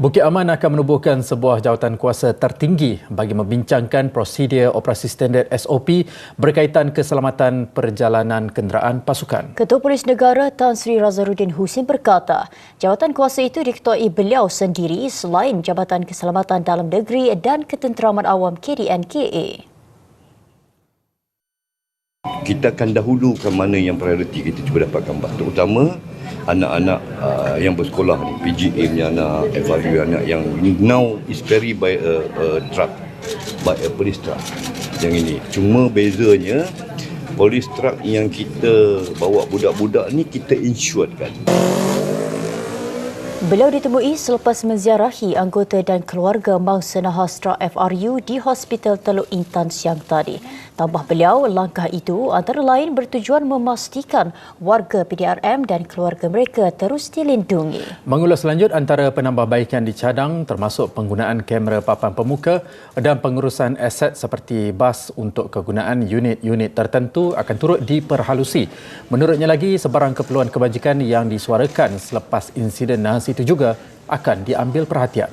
Bukit Aman akan menubuhkan sebuah jawatan kuasa tertinggi bagi membincangkan prosedur operasi standard SOP berkaitan keselamatan perjalanan kenderaan pasukan. Ketua Polis Negara Tan Sri Razaruddin Husin berkata, jawatan kuasa itu diketuai beliau sendiri selain Jabatan Keselamatan Dalam Negeri dan Ketenteraman Awam KDNKA. Kita akan dahulukan mana yang prioriti kita cuba dapat gambar. Terutama anak-anak uh, yang bersekolah ni PGA punya anak FRU anak yang now is carry by a, a truck by a police truck yang ini. Cuma bezanya police truck yang kita bawa budak-budak ni kita insuredkan Beliau ditemui selepas menziarahi anggota dan keluarga mangsa Nahastra FRU di Hospital Teluk Intan siang tadi. Tambah beliau, langkah itu antara lain bertujuan memastikan warga PDRM dan keluarga mereka terus dilindungi. Mengulas lanjut antara penambahbaikan dicadang termasuk penggunaan kamera papan pemuka dan pengurusan aset seperti bas untuk kegunaan unit-unit tertentu akan turut diperhalusi. Menurutnya lagi, sebarang keperluan kebajikan yang disuarakan selepas insiden nasi itu juga akan diambil perhatian.